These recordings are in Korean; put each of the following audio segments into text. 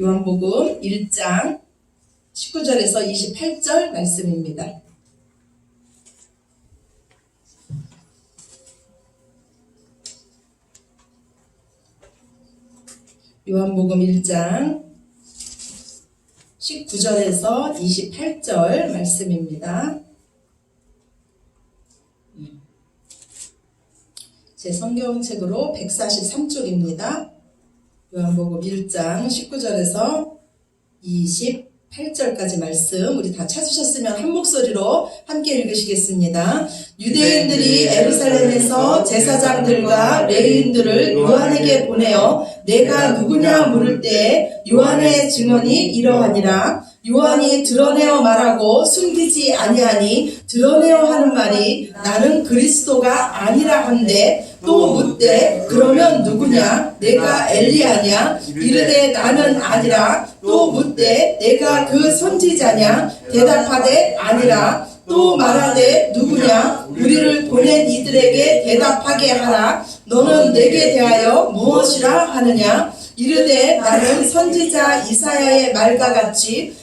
요한복음 1장 19절에서 28절 말씀입니다. 요한복음 1장 19절에서 28절 말씀입니다. 제 성경책으로 143쪽입니다. 요한복음 1장 19절에서 28절까지 말씀 우리 다 찾으셨으면 한 목소리로 함께 읽으시겠습니다. 유대인들이 에루살렘에서 제사장들과 레위인들을 요한에게 보내어 내가 누구냐 물을 때 요한의 증언이 이러하니라 요한이 드러내어 말하고 숨기지 아니하니 드러내어 하는 말이 나는 그리스도가 아니라 한데 또 묻되 그러면 누구냐? 내가 엘리야냐 이르되 나는 아니라. 또 묻되 내가 그 선지자냐? 대답하되 아니라. 또 말하되 누구냐? 우리를 보낸 이들에게 대답하게 하라. 너는 내게 대하여 무엇이라 하느냐? 이르되 나는 선지자 이사야의 말과 같이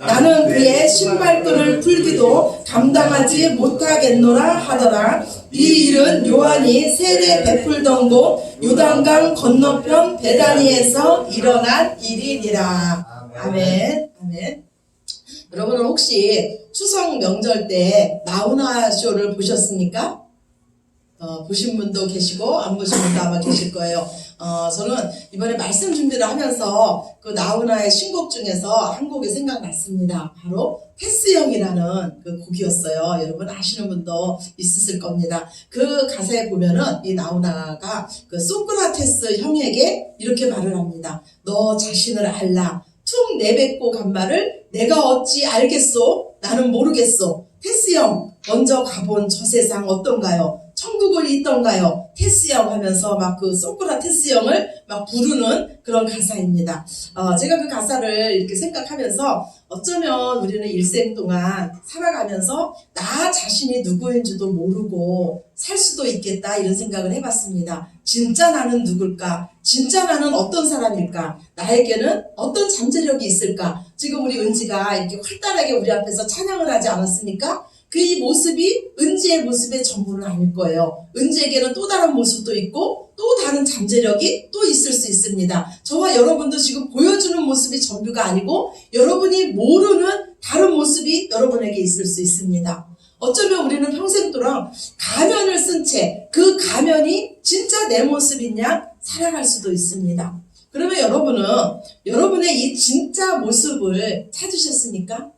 나는 그의 신발끈을 풀기도 감당하지 못하겠노라 하더라. 이 일은 요한이 세례 베풀던 곳 요단강 건너편 베다니에서 일어난 일이니라. 아멘. 아멘. 여러분은 혹시 추석 명절 때 나훈아 쇼를 보셨습니까? 어, 보신 분도 계시고 안 보신 분도 아마 계실 거예요. 어, 저는 이번에 말씀 준비를 하면서 그 나훈아의 신곡 중에서 한 곡이 생각났습니다. 바로 테스 형이라는 그 곡이었어요. 여러분 아시는 분도 있으실 겁니다. 그 가사에 보면은 이 나훈아가 그 소크라테스 형에게 이렇게 말을 합니다. 너 자신을 알라. 툭 내뱉고 간 말을 내가 어찌 알겠소? 나는 모르겠소. 테스 형, 먼저 가본 저 세상 어떤가요? 천국은 있던가요? 테스 형 하면서 막 그 소크라테스 형을 막 부르는 그런 가사입니다. 어, 제가 그 가사를 이렇게 생각하면서 어쩌면 우리는 일생 동안 살아가면서 나 자신이 누구인지도 모르고 살 수도 있겠다 이런 생각을 해봤습니다. 진짜 나는 누굴까? 진짜 나는 어떤 사람일까? 나에게는 어떤 잠재력이 있을까? 지금 우리 은지가 이렇게 활달하게 우리 앞에서 찬양을 하지 않았습니까? 그 이 모습이 은지의 모습의 전부는 아닐 거예요. 은지에게는 또 다른 모습도 있고 또 다른 잠재력이 또 있을 수 있습니다. 저와 여러분도 지금 보여주는 모습이 전부가 아니고 여러분이 모르는 다른 모습이 여러분에게 있을 수 있습니다. 어쩌면 우리는 평생 동안 가면을 쓴 채 그 가면이 진짜 내 모습이냐 살아갈 수도 있습니다. 그러면 여러분은 여러분의 이 진짜 모습을 찾으셨습니까?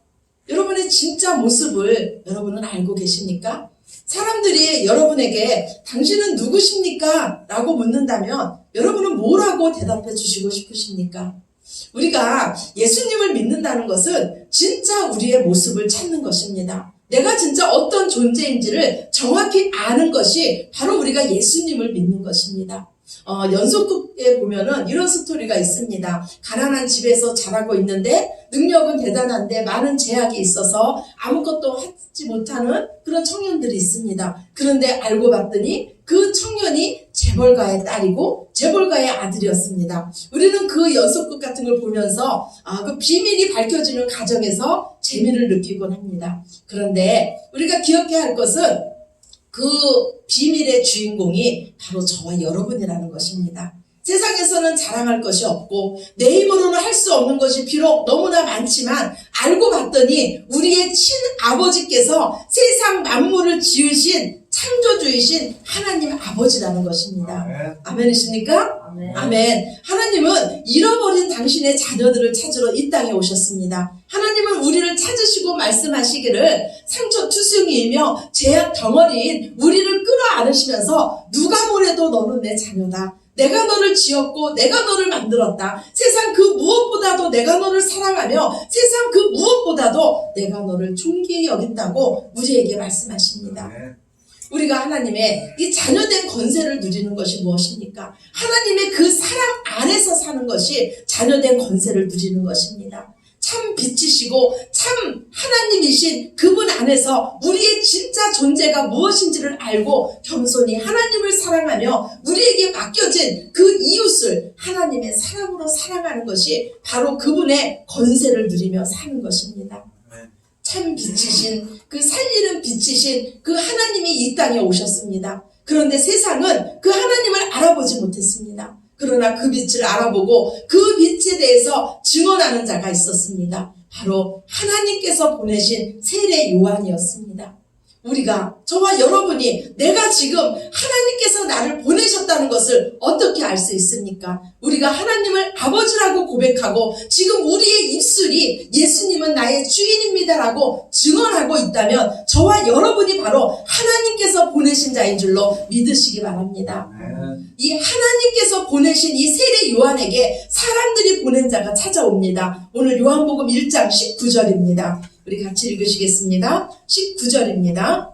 여러분의 진짜 모습을 여러분은 알고 계십니까? 사람들이 여러분에게 당신은 누구십니까? 라고 묻는다면 여러분은 뭐라고 대답해 주시고 싶으십니까? 우리가 예수님을 믿는다는 것은 진짜 우리의 모습을 찾는 것입니다. 내가 진짜 어떤 존재인지를 정확히 아는 것이 바로 우리가 예수님을 믿는 것입니다. 어, 연속극에 보면은 이런 스토리가 있습니다. 가난한 집에서 자라고 있는데 능력은 대단한데 많은 제약이 있어서 아무것도 하지 못하는 그런 청년들이 있습니다. 그런데 알고 봤더니 그 청년이 재벌가의 딸이고 재벌가의 아들이었습니다. 우리는 그 연속극 같은 걸 보면서 아, 그 비밀이 밝혀지는 과정에서 재미를 느끼곤 합니다. 그런데 우리가 기억해야 할 것은 그 비밀의 주인공이 바로 저와 여러분이라는 것입니다. 세상에서는 자랑할 것이 없고 내 힘으로는 할 수 없는 것이 비록 너무나 많지만 알고 봤더니 우리의 친아버지께서 세상 만물을 지으신 창조주이신 하나님 아버지라는 것입니다. 아멘이십니까? 아멘. 아멘. 하나님은 잃어버린 당신의 자녀들을 찾으러 이 땅에 오셨습니다. 하나님은 우리를 찾으시고 말씀하시기를 상처 투성이이며 죄악 덩어리인 우리를 끌어안으시면서 누가 뭐래도 너는 내 자녀다. 내가 너를 지었고 내가 너를 만들었다. 세상 그 무엇보다도 내가 너를 사랑하며 세상 그 무엇보다도 내가 너를 존귀히 여긴다고 우리에게 말씀하십니다. 우리가 하나님의 이 자녀된 건세를 누리는 것이 무엇입니까? 하나님의 그 사랑 안에서 사는 것이 자녀된 건세를 누리는 것입니다. 참 빛이시고 참 하나님이신 그분 안에서 우리의 진짜 존재가 무엇인지를 알고 겸손히 하나님을 사랑하며 우리에게 맡겨진 그 이웃을 하나님의 사랑으로 사랑하는 것이 바로 그분의 건세를 누리며 사는 것입니다. 참 빛이신 그 살리는 빛이신 그 하나님이 이 땅에 오셨습니다. 그런데 세상은 그 하나님을 알아보지 못했습니다. 그러나 그 빛을 알아보고 그 빛에 대해서 증언하는 자가 있었습니다. 바로 하나님께서 보내신 세례 요한이었습니다. 우리가 저와 여러분이 내가 지금 하나님께서 나를 보내셨다는 것을 어떻게 알 수 있습니까? 우리가 하나님을 아버지라고 고백하고 지금 우리의 입술이 예수님은 나의 주인입니다라고 증언하고 있다면 저와 여러분이 바로 하나님께서 보내신 자인 줄로 믿으시기 바랍니다. 이 하나님께서 보내신 이 세례 요한에게 사람들이 보낸 자가 찾아옵니다. 오늘 요한복음 1장 19절입니다. 우리 같이 읽으시겠습니다. 19절입니다.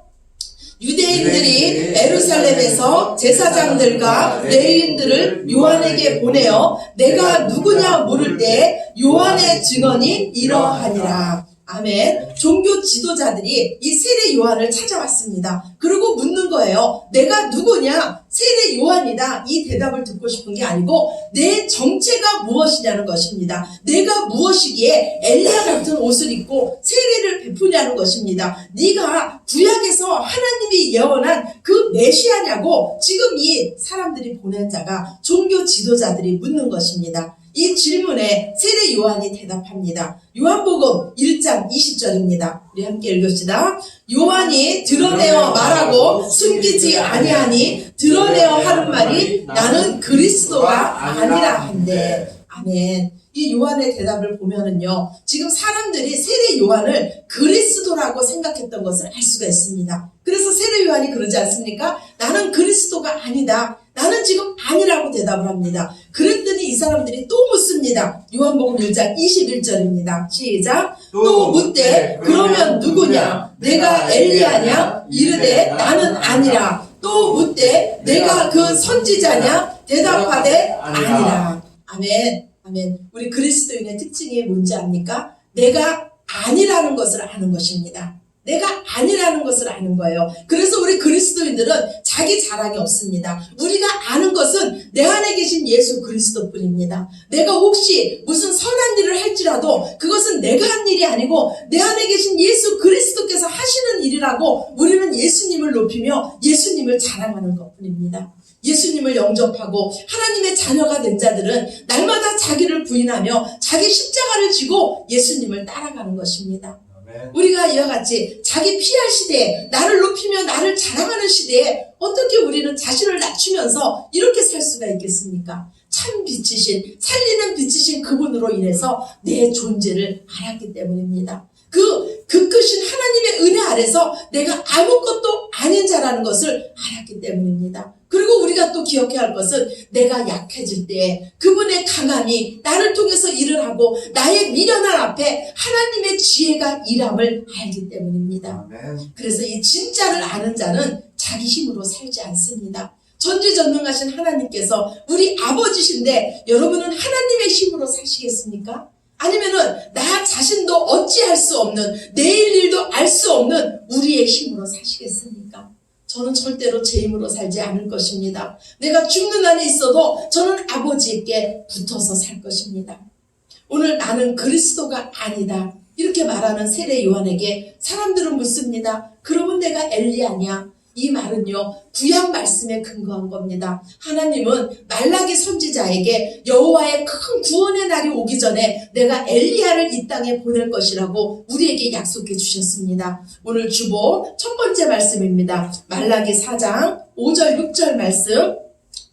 유대인들이 에루살렘에서 제사장들과 레위인들을 요한에게 보내어 내가 누구냐 물을 때 요한의 증언이 이러하니라. 아멘. 종교 지도자들이 이 세례 요한을 찾아왔습니다. 그리고 묻는 거예요. 내가 누구냐? 세례 요한이다. 이 대답을 듣고 싶은 게 아니고 내 정체가 무엇이냐는 것입니다. 내가 무엇이기에 엘리야 같은 옷을 입고 세례를 베푸냐는 것입니다. 네가 구약에서 하나님이 예언한 그 메시아냐고 지금 이 사람들이 보낸 자가 종교 지도자들이 묻는 것입니다. 이 질문에 세례 요한이 대답합니다. 요한복음 1장 20절입니다. 우리 함께 읽읍시다. 요한이 드러내어 말하고 숨기지 아니하니 드러내어 하는 말이 나는 그리스도가 아니라 한데. 아멘. 이 요한의 대답을 보면은요, 지금 사람들이 세례 요한을 그리스도라고 생각했던 것을 알 수가 있습니다. 그래서 세례 요한이 그러지 않습니까? 나는 그리스도가 아니다. 나는 지금 아니라고 대답을 합니다. 그랬더니 이 사람들이 또 묻습니다. 요한복음 1장 21절입니다. 시작. 또 묻되 그러면 누구냐? 내가 엘리야냐? 이르되 나는 아니라. 또 묻되 내가 그 선지자냐? 대답하되 아니라. 아멘. 아멘. 우리 그리스도인의 특징이 뭔지 압니까? 내가 아니라는 것을 아는 것입니다. 내가 아니라는 것을 아는 거예요. 그래서 우리 그리스도인들은 자기 자랑이 없습니다. 우리가 아는 것은 내 안에 계신 예수 그리스도뿐입니다. 내가 혹시 무슨 선한 일을 할지라도 그것은 내가 한 일이 아니고 내 안에 계신 예수 그리스도께서 하시는 일이라고 우리는 예수님을 높이며 예수님을 자랑하는 것뿐입니다. 예수님을 영접하고 하나님의 자녀가 된 자들은 날마다 자기를 부인하며 자기 십자가를 지고 예수님을 따라가는 것입니다. 우리가 이와 같이 자기 피할 시대에 나를 높이며 나를 자랑하는 시대에 어떻게 우리는 자신을 낮추면서 이렇게 살 수가 있겠습니까? 참 빛이신 살리는 빛이신 그분으로 인해서 내 존재를 알았기 때문입니다. 그, 그 크신 하나님의 은혜 아래서 내가 아무것도 아닌 자라는 것을 알았기 때문입니다. 그리고 우리가 또 기억해야 할 것은 내가 약해질 때 그분의 강함이 나를 통해서 일을 하고 나의 미련한 앞에 하나님의 지혜가 일함을 알기 때문입니다. 그래서 이 진짜를 아는 자는 자기 힘으로 살지 않습니다. 전지전능하신 하나님께서 우리 아버지신데 여러분은 하나님의 힘으로 사시겠습니까? 아니면은 나 자신도 어찌할 수 없는 내일 일도 알 수 없는 우리의 힘으로 사시겠습니까? 저는 절대로 제 힘으로 살지 않을 것입니다. 내가 죽는 한이 있어도 저는 아버지께 붙어서 살 것입니다. 오늘 나는 그리스도가 아니다. 이렇게 말하는 세례 요한에게 사람들은 묻습니다. 그러면 내가 엘리야냐? 이 말은요 구약 말씀에 근거한 겁니다. 하나님은 말라기 선지자에게 여호와의 큰 구원의 날이 오기 전에 내가 엘리야를 이 땅에 보낼 것이라고 우리에게 약속해 주셨습니다. 오늘 주보 첫 번째 말씀입니다. 말라기 4장 5절 6절 말씀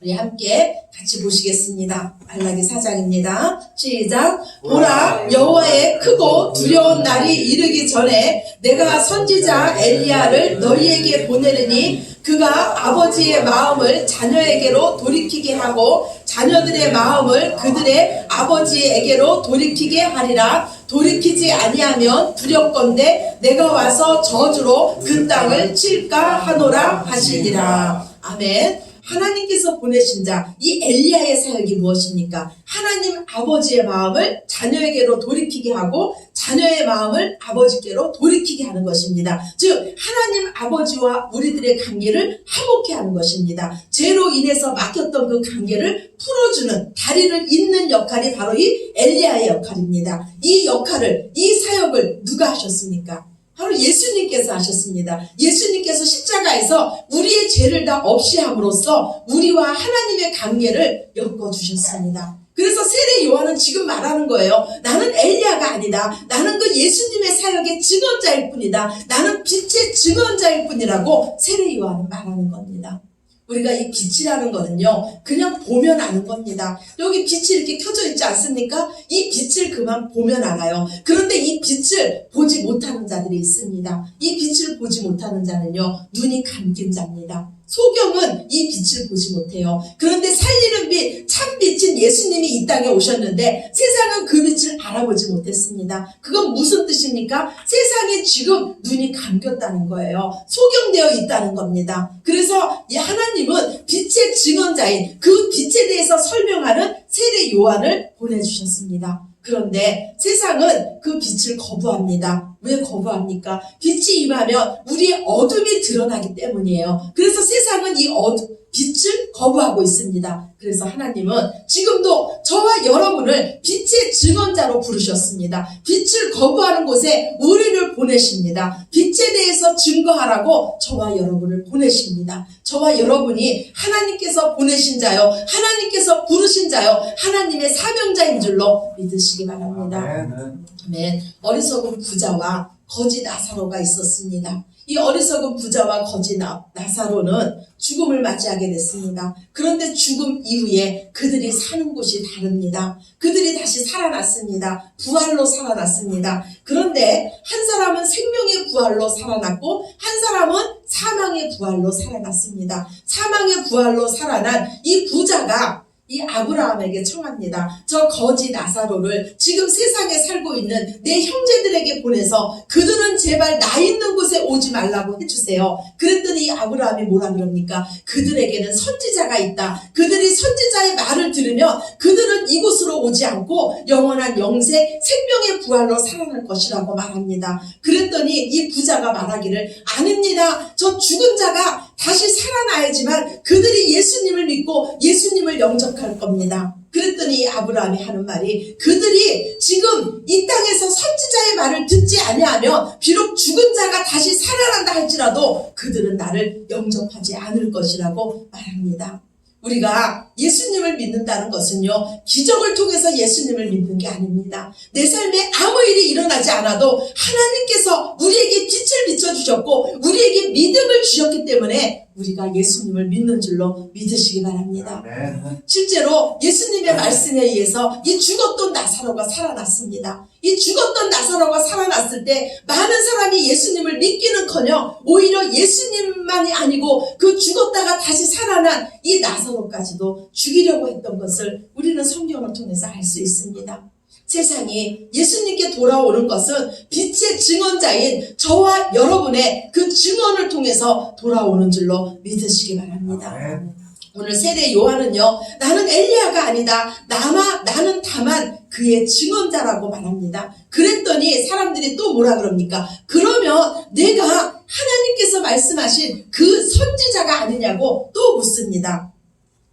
우리 함께 같이 보시겠습니다. 말라기 4장입니다. 시작. 보라 여호와의 크고 두려운 날이 이르기 전에 내가 선지자 엘리야를 너희에게 보내리니 그가 아버지의 마음을 자녀에게로 돌이키게 하고 자녀들의 마음을 그들의 아버지에게로 돌이키게 하리라 돌이키지 아니하면 두렵건대 내가 와서 저주로 그 땅을 칠까 하노라 하시니라 아멘 하나님께서 보내신 자, 이 엘리야의 사역이 무엇입니까? 하나님 아버지의 마음을 자녀에게로 돌이키게 하고 자녀의 마음을 아버지께로 돌이키게 하는 것입니다. 즉 하나님 아버지와 우리들의 관계를 화목케 하는 것입니다. 죄로 인해서 막혔던 그 관계를 풀어주는 다리를 잇는 역할이 바로 이 엘리야의 역할입니다. 이 역할을 이 사역을 누가 하셨습니까? 바로 예수님께서 하셨습니다. 예수님께서 십자가에서 우리의 죄를 다 없이 함으로써 우리와 하나님의 관계를 엮어주셨습니다. 그래서 세례 요한은 지금 말하는 거예요. 나는 엘리야가 아니다. 나는 그 예수님의 사역의 증언자일 뿐이다. 나는 빛의 증언자일 뿐이라고 세례 요한은 말하는 겁니다. 우리가 이 빛이라는 거는요, 그냥 보면 아는 겁니다. 여기 빛이 이렇게 켜져 있지 않습니까? 이 빛을 그만 보면 알아요. 그런데 이 빛을 보지 못하는 자들이 있습니다. 이 빛을 보지 못하는 자는요, 눈이 감긴 자입니다. 소경은 이 빛을 보지 못해요. 그런데 살리는 빛, 참 빛인 예수님이 이 땅에 오셨는데 세상은 그 빛을 알아보지 못했습니다. 그건 무슨 뜻입니까? 세상에 지금 눈이 감겼다는 거예요. 소경되어 있다는 겁니다. 그래서 이 하나님은 빛의 증언자인 그 빛에 대해서 설명하는 세례 요한을 보내주셨습니다. 그런데 세상은 그 빛을 거부합니다. 왜 거부합니까? 빛이 임하면 우리의 어둠이 드러나기 때문이에요. 그래서 세상은 이 어둠, 빛을 거부하고 있습니다. 그래서 하나님은 지금도 저와 여러분을 빛의 증언자로 부르셨습니다. 빛을 거부하는 곳에 우리를 보내십니다. 빛에 대해서 증거하라고 저와 여러분을 보내십니다. 저와 여러분이 하나님께서 보내신 자요, 하나님께서 부르신 자요, 하나님의 사명자인 줄로 믿으시기 바랍니다. 아멘. 아멘. 어리석은 부자와 거지 나사로가 있었습니다. 이 어리석은 부자와 거지 나, 나사로는 죽음을 맞이하게 됐습니다. 그런데 죽음 이후에 그들이 사는 곳이 다릅니다. 그들이 다시 살아났습니다. 부활로 살아났습니다. 그런데 한 사람은 생명의 부활로 살아났고 한 사람은 사망의 부활로 살아났습니다. 사망의 부활로 살아난 이 부자가 이 아브라함에게 청합니다. 저 거지 나사로를 지금 세상에 살고 있는 내 형제들에게 보내서 그들은 제발 나 있는 곳에 오지 말라고 해주세요. 그랬더니 이 아브라함이 뭐라 그럽니까? 그들에게는 선지자가 있다. 그들이 선지자의 말을 들으면 그들은 이곳으로 오지 않고 영원한 영생, 생명의 부활로 살아날 것이라고 말합니다. 그랬더니 이 부자가 말하기를 아닙니다. 저 죽은 자가 다시 살아나야지만 그들이 예수님을 믿고 예수님을 영접할 겁니다. 그랬더니 아브라함이 하는 말이 그들이 지금 이 땅에서 선지자의 말을 듣지 아니하면 비록 죽은 자가 다시 살아난다 할지라도 그들은 나를 영접하지 않을 것이라고 말합니다. 우리가 예수님을 믿는다는 것은요, 기적을 통해서 예수님을 믿는 게 아닙니다. 내 삶에 아무 일이 일어나지 않아도 하나님께서 우리에게 빛을 비춰주셨고, 우리에게 믿음을 주셨기 때문에 우리가 예수님을 믿는 줄로 믿으시기 바랍니다. 아멘. 실제로 예수님의 말씀에 의해서 이 죽었던 나사로가 살아났습니다. 이 죽었던 나사로가 살아났을 때 많은 사람이 예수님을 믿기는커녕 오히려 예수님만이 아니고 그 죽었다가 다시 살아난 이 나사로까지도 죽이려고 했던 것을 우리는 성경을 통해서 알 수 있습니다. 세상이 예수님께 돌아오는 것은 빛의 증언자인 저와 여러분의 그 증언을 통해서 돌아오는 줄로 믿으시기 바랍니다. 아멘. 오늘 세례 요한은요, 나는 엘리야가 아니다. 나마, 나는 다만 그의 증언자라고 말합니다. 그랬더니 사람들이 또 뭐라 그럽니까? 그러면 내가 하나님께서 말씀하신 그 선지자가 아니냐고 또 묻습니다.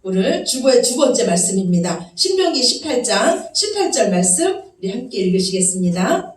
오늘 주보의 두 번째 말씀입니다. 신명기 18장 18절 말씀 우리 함께 읽으시겠습니다.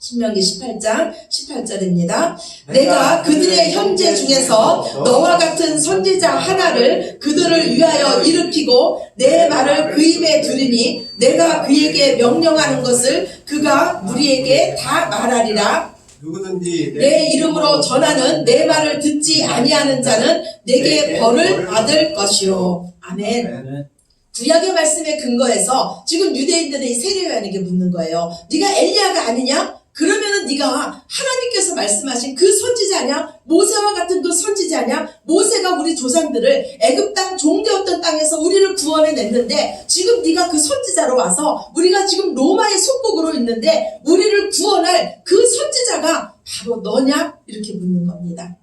신명기 18장 18절입니다. 내가 그들의 형제 중에서 너와 같은 선지자 하나를 그들을 위하여 일으키고 내 말을 그 입에 두리니 내가 그에게 명령하는 것을 그가 우리에게 다 말하리라. 누구든지 내 이름으로 전하는 내 말을 듣지 아니하는 자는 내게 벌을 받을 것이요. 아멘. 아멘. 구약의 말씀에 근거해서 지금 유대인들이 세례요한에게 묻는 거예요. 네가 엘리야가 아니냐? 그러면은 네가 하나님께서 말씀하신 그 선지자냐? 모세와 같은 그 선지자냐? 모세가 우리 조상들을 애굽 땅 종되었던 땅에서 우리를 구원해 냈는데 지금 네가 그 선지자로 와서 우리가 지금 로마의 속국으로 있는데 우리를 구원할 그 선지자가 바로 너냐? 이렇게 묻는 겁니다.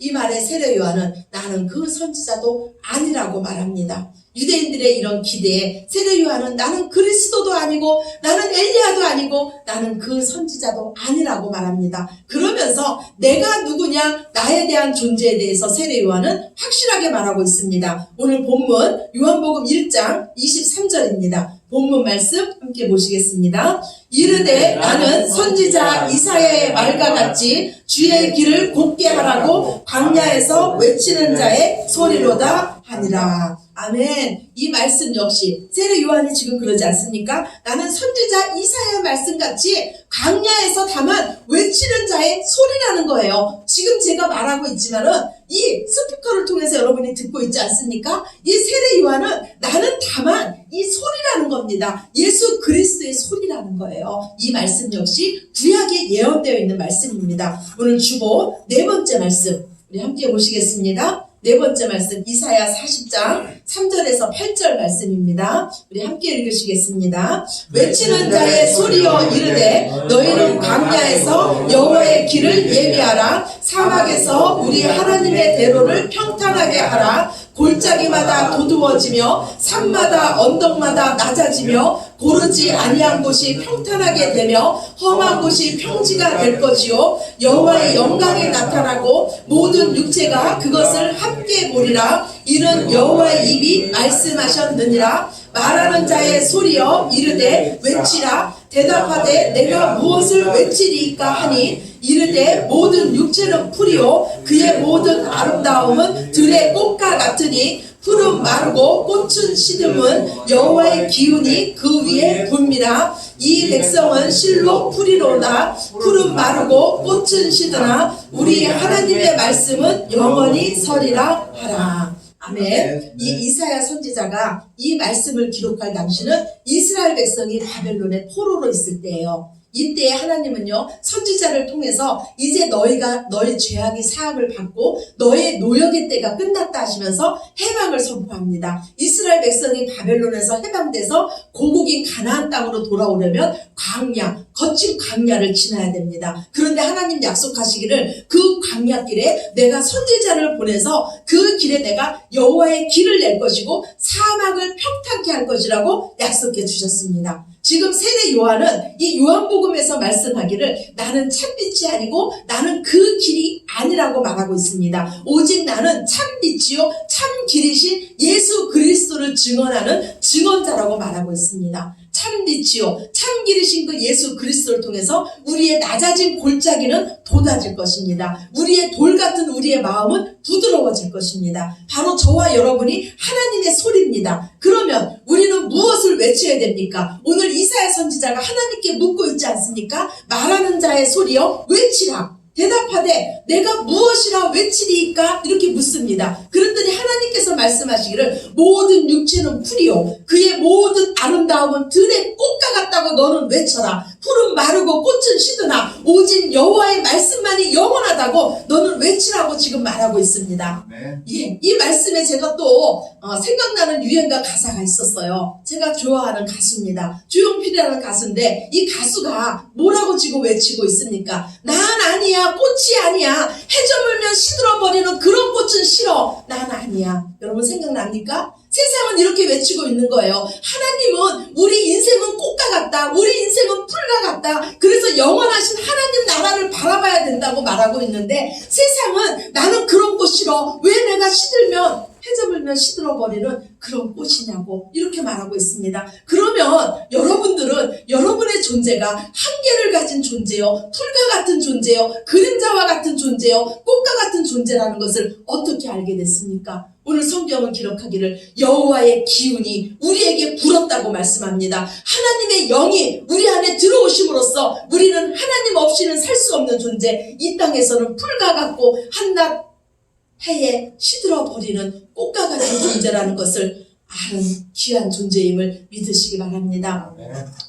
이 말에 세례 요한은 나는 그 선지자도 아니라고 말합니다. 유대인들의 이런 기대에 세례 요한은 나는 그리스도도 아니고 나는 엘리야도 아니고 나는 그 선지자도 아니라고 말합니다. 그러면서 내가 누구냐 나에 대한 존재에 대해서 세례 요한은 확실하게 말하고 있습니다. 오늘 본문 요한복음 1장 23절입니다. 본문 말씀 함께 보시겠습니다. 이르되 나는 선지자 이사야의 말과 같이 주의 길을 곧게 하라고 광야에서 외치는 자의 소리로다 하니라. 아멘. 이 말씀 역시 세례 요한이 지금 그러지 않습니까? 나는 선지자 이사야의 말씀 같이 광야에서 다만 외치는 자의 소리라는 거예요. 지금 제가 말하고 있지만은 이 스피커를 통해서 여러분이 듣고 있지 않습니까? 이 세례 요한은 나는 다만 이 소리라는 겁니다. 예수 그리스도의 소리라는 거예요. 이 말씀 역시 구약에 예언되어 있는 말씀입니다. 오늘 주보 네 번째 말씀 우리 함께 보시겠습니다. 네 번째 말씀 이사야 40장 3절에서 8절 말씀입니다. 우리 함께 읽으시겠습니다. 외치는 자의 소리여 이르되 너희는 광야에서 여호와의 길을 예비하라 사막에서 우리 하나님의 대로를 평탄하게 하라 골짜기마다 도두어지며 산마다 언덕마다 낮아지며 고르지 아니한 곳이 평탄하게 되며 험한 곳이 평지가 될 것이요. 여호와의 영광이 나타나고 모든 육체가 그것을 함께 보리라. 이는 여호와의 입이 말씀하셨느니라. 말하는 자의 소리여 이르되 외치라? 대답하되 내가 무엇을 외치리까 하니 이르되 모든 육체는 풀이요. 그의 모든 아름다움은 들의 꽃과 같으니 푸른 마르고 꽃은 시듬은 여호와의 기운이 그 위에 붐이라. 이 백성은 실로 풀이로다. 푸른 마르고 꽃은 시드나. 우리 하나님의 말씀은 영원히 서리라 하라. 아멘. 이 이사야 선지자가 이 말씀을 기록할 당시는 이스라엘 백성이 바벨론의 포로로 있을 때예요. 이때 하나님은요 선지자를 통해서 이제 너희가 너희 죄악이 사함을 받고 너의 노역의 때가 끝났다 하시면서 해방을 선포합니다. 이스라엘 백성이 바벨론에서 해방돼서 고국인 가나안 땅으로 돌아오려면 광야 거친 광야를 지나야 됩니다. 그런데 하나님 약속하시기를 그 광야 길에 내가 선지자를 보내서 그 길에 내가 여호와의 길을 낼 것이고 사막을 평탄케 할 것이라고 약속해 주셨습니다. 지금 세례 요한은 이 요한복음에서 말씀하기를 나는 참빛이 아니고 나는 그 길이 아니라고 말하고 있습니다. 오직 나는 참빛이요 참 길이신 예수 그리스도를 증언하는 증언자라고 말하고 있습니다. 참 빛이요 참 길이신 그 예수 그리스도를 통해서 우리의 낮아진 골짜기는 돋아질 것입니다. 우리의 돌 같은 우리의 마음은 부드러워질 것입니다. 바로 저와 여러분이 하나님의 소리입니다. 그러면 우리는 무엇을 외쳐야 됩니까? 오늘 이사야 선지자가 하나님께 묻고 있지 않습니까? 말하는 자의 소리여 외치라. 대답하되 내가 무엇이라 외치리까 이렇게 묻습니다. 그랬더니 하나님께서 말씀하시기를 모든 육체는 풀이요 그의 모든 아름다움은 들의 꽃과 같다고 너는 외쳐라. 풀은 마르고 꽃은 시드나 오직 여호와의 말씀만이 영원하다고 너는 외치라고 지금 말하고 있습니다. 네. 예, 이 말씀에 제가 또 어, 생각나는 유행가 가사가 있었어요. 제가 좋아하는 가수입니다. 조용필이라는 가수인데 이 가수가 뭐라고 지금 외치고 있습니까? 난 아니야, 꽃이 아니야. 해저물면 시들어버리는 그런 꽃은 싫어. 난 아니야. 여러분 생각납니까? 세상은 이렇게 외치고 있는 거예요. 하나님은 우리 인생은 꽃과 같다. 우리 인생은 풀과 같다. 그래서 영원하신 하나님 나라를 바라봐야 된다고 말하고 있는데 세상은 나는 그런 꽃 싫어. 왜 내가 시들면 해저물면 시들어버리는 그런 꽃이냐고 이렇게 말하고 있습니다. 그러면 여러분들은 여러분의 존재가 한계를 가진 존재요, 풀과 같은 존재요, 그림자와 같은 존재요, 꽃과 같은 존재라는 것을 어떻게 알게 됐습니까? 오늘 성경은 기록하기를 여호와의 기운이 우리에게 불었다고 말씀합니다. 하나님의 영이 우리 안에 들어오심으로써 우리는 하나님 없이는 살 수 없는 존재, 이 땅에서는 풀과 같고 한낮 해에 시들어 버리는 꽃과 같은 존재라는 것을 아는 귀한 존재임을 믿으시기 바랍니다.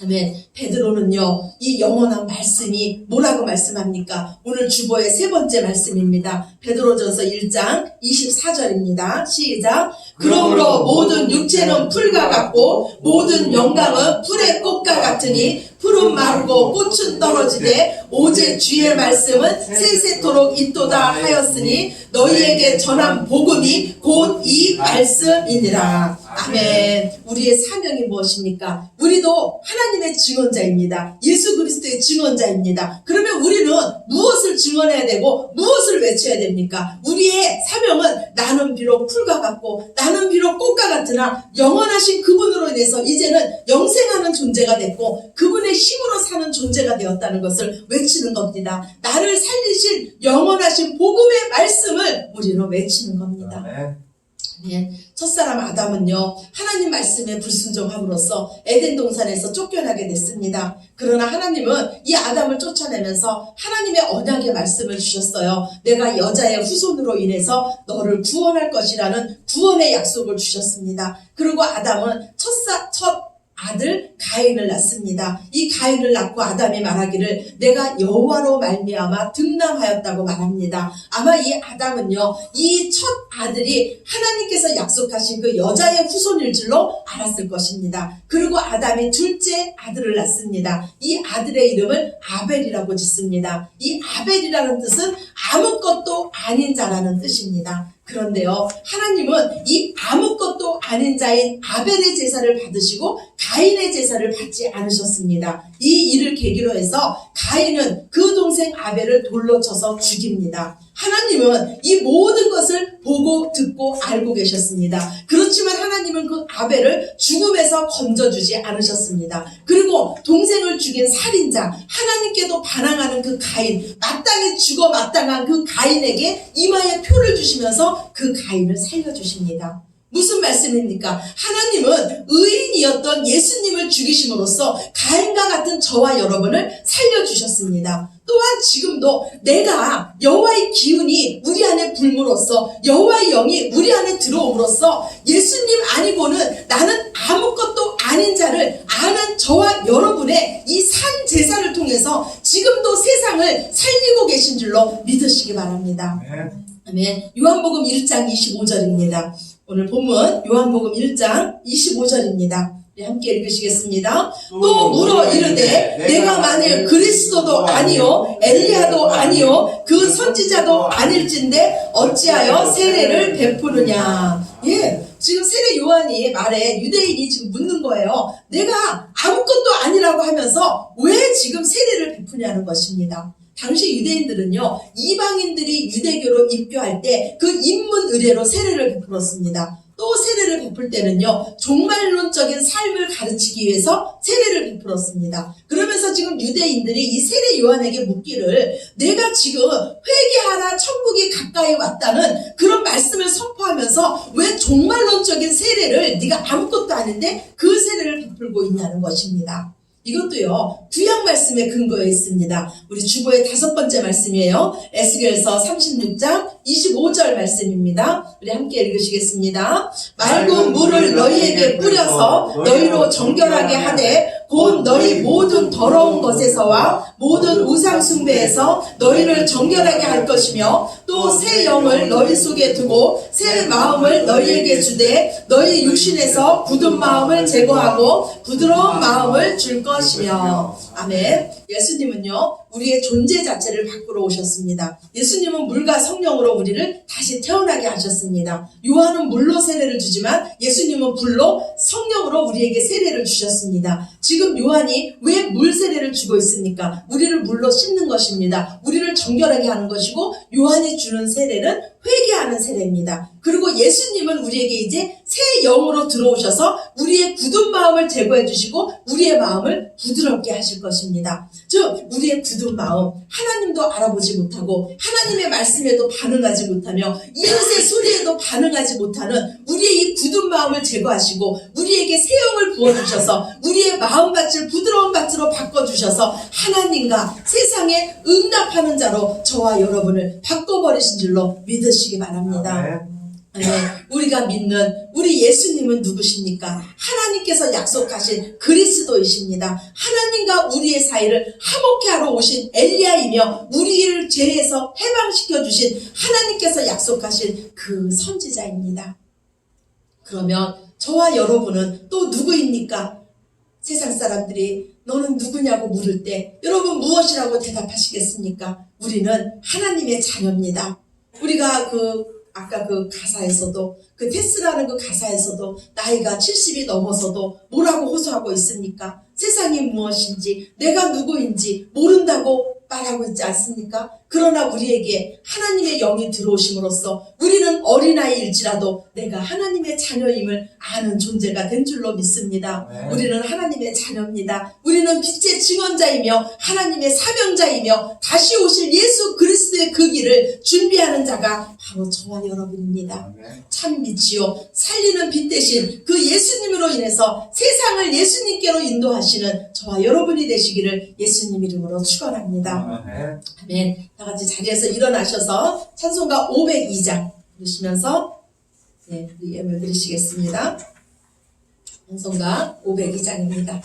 아멘. 베드로는요, 이 영원한 말씀이 뭐라고 말씀합니까? 오늘 주보의 세 번째 말씀입니다. 베드로전서 1장 24절입니다. 시작. 그러므로 모든 육체는 풀과 같고 모든 영광은 풀의 꽃과 같으니 풀은 마르고 꽃은 떨어지되 오직 주의 말씀은 세세토록 있도다 하였으니 너희에게 전한 복음이 곧 이 말씀이니라. 아멘. 우리의 사명이 무엇입니까? 우리도 하나님의 증언자입니다. 예수 그리스도의 증언자입니다. 그러면 우리는 무엇을 증언해야 되고 무엇을 외쳐야 됩니까? 우리의 사명은 나는 비록 풀과 같고 나는 비록 꽃과 같으나 영원하신 그분으로 인해서 이제는 영생하는 존재가 됐고 그분의 힘으로 사는 존재가 되었다는 것을 외치는 겁니다. 나를 살리신 영원하신 복음의 말씀을 우리는 외치는 겁니다. 아멘. 네, 첫사람 아담은요 하나님 말씀에 불순종함으로써 에덴 동산에서 쫓겨나게 됐습니다. 그러나 하나님은 이 아담을 쫓아내면서 하나님의 언약의 말씀을 주셨어요. 내가 여자의 후손으로 인해서 너를 구원할 것이라는 구원의 약속을 주셨습니다. 그리고 아담은 첫사 첫 아들 가인을 낳습니다. 이 가인을 낳고 아담이 말하기를 내가 여호와로 말미암아 등남하였다고 말합니다. 아마 이 아담은요 이 첫 아들이 하나님께서 약속하신 그 여자의 후손일 줄로 알았을 것입니다. 그리고 아담이 둘째 아들을 낳습니다. 이 아들의 이름을 아벨이라고 짓습니다. 이 아벨이라는 뜻은 아무것도 아닌 자라는 뜻입니다. 그런데요, 하나님은 이 아무것도 아닌 자인 아벨의 제사를 받으시고 가인의 제사를 받지 않으셨습니다. 이 일을 계기로 해서 가인은 그 동생 아벨을 돌로 쳐서 죽입니다. 하나님은 이 모든 것을 보고 듣고 알고 계셨습니다. 그렇지만 하나님은 그 아벨을 죽음에서 건져주지 않으셨습니다. 그리고 동생을 죽인 살인자, 하나님께도 반항하는 그 가인, 마땅히 죽어 마땅한 그 가인에게 이마에 표를 주시면서 그 가인을 살려주십니다. 무슨 말씀입니까? 하나님은 의인이었던 예수님을 죽이심으로써 가인과 같은 저와 여러분을 살려주셨습니다. 또한 지금도 내가 여호와의 기운이 우리 안에 불므로써 여호와의 영이 우리 안에 들어옴으로써 예수님 아니고는 나는 아무것도 아닌 자를 아는 저와 여러분의 이 산 제사를 통해서 지금도 세상을 살리고 계신 줄로 믿으시기 바랍니다. 아멘. 요한복음 1장 25절입니다. 오늘 본문 요한복음 1장 25절입니다. 네, 함께 읽으시겠습니다. 또 물어 이르되 내가 만일 그리스도도 아니요 엘리야도 아니요 그 선지자도 아닐진데 어찌하여 세례를 베푸느냐. 예. 지금 세례 요한이 말에 유대인이 지금 묻는 거예요. 내가 아무것도 아니라고 하면서 왜 지금 세례를 베푸냐는 것입니다. 당시 유대인들은요, 이방인들이 유대교로 입교할 때 그 입문 의례로 세례를 베풀었습니다. 또 세례를 베풀 때는요, 종말론적인 삶을 가르치기 위해서 세례를 베풀었습니다. 그러면서 지금 유대인들이 이 세례 요한에게 묻기를 내가 지금 회개하라 천국이 가까이 왔다는 그런 말씀을 선포하면서 왜 종말론적인 세례를 네가 아무것도 아닌데 그 세례를 베풀고 있냐는 것입니다. 이것도요, 구약 말씀에 근거해 있습니다. 우리 주보의 다섯 번째 말씀이에요. 에스겔서 36장 25절 말씀입니다. 우리 함께 읽으시겠습니다. 맑은 물을 너희에게 뿌려서 너희로 정결하게 하되 곧 너희 모든 더러운 것에서와 모든 우상 숭배에서 너희를 정결하게 할 것이며 또 새 영을 너희 속에 두고 새 마음을 너희에게 주되 너희 육신에서 굳은 마음을 제거하고 부드러운 마음을 줄 것이며 아멘. 예수님은요 우리의 존재 자체를 바꾸러 오셨습니다. 예수님은 물과 성령으로 우리를 다시 태어나게 하셨습니다. 요한은 물로 세례를 주지만 예수님은 불로 성령으로 우리에게 세례를 주셨습니다. 지금 요한이 왜 물 세례를 주고 있습니까? 우리를 물로 씻는 것입니다. 우리를 정결하게 하는 것이고 요한이 주는 세례는 회개하는 세례입니다. 그리고 예수님은 우리에게 이제 새 영으로 들어오셔서 우리의 굳은 마음을 제거해 주시고 우리의 마음을 부드럽게 하실 것입니다. 즉 우리의 굳은 마음 하나님도 알아보지 못하고 하나님의 말씀에도 반응하지 못하며 이웃의 소리에도 반응하지 못하는 우리의 이 굳은 마음을 제거하시고 우리에게 새 영을 부어 주셔서 우리의 마음밭을 부드러운 밭으로 바꿔 주셔서 하나님과 세상에 응답하는 자로 저와 여러분을 바꿔 버리신 줄로 믿으 시기 바랍니다. 아멘. 네, 우리가 믿는 우리 예수님은 누구십니까? 하나님께서 약속하신 그리스도이십니다. 하나님과 우리의 사이를 화목케 하러 오신 엘리야이며 우리를 죄에서 해방시켜 주신 하나님께서 약속하신 그 선지자입니다. 그러면 저와 여러분은 또 누구입니까? 세상 사람들이 너는 누구냐고 물을 때 여러분 무엇이라고 대답하시겠습니까? 우리는 하나님의 자녀입니다. 우리가 그 아까 그 가사에서도 그 테스라는 그 가사에서도 나이가 70이 넘어서도 뭐라고 호소하고 있습니까? 세상이 무엇인지 내가 누구인지 모른다고 말하고 있지 않습니까? 그러나 우리에게 하나님의 영이 들어오심으로써 우리는 어린아이일지라도 내가 하나님의 자녀임을 아는 존재가 된 줄로 믿습니다. 네. 우리는 하나님의 자녀입니다. 우리는 빛의 증언자이며 하나님의 사명자이며 다시 오실 예수 그리스도의 그 길을 준비하는 자가 바로 저와 여러분입니다. 아멘. 참 빛이요 살리는 빛 대신 그 예수님으로 인해서 세상을 예수님께로 인도하시는 저와 여러분이 되시기를 예수님 이름으로 축원합니다. 아멘. 아멘. 다 같이 자리에서 일어나셔서 찬송가 502장 부르시면서 네, 우리 예물 드리시겠습니다. 찬송가 502장입니다.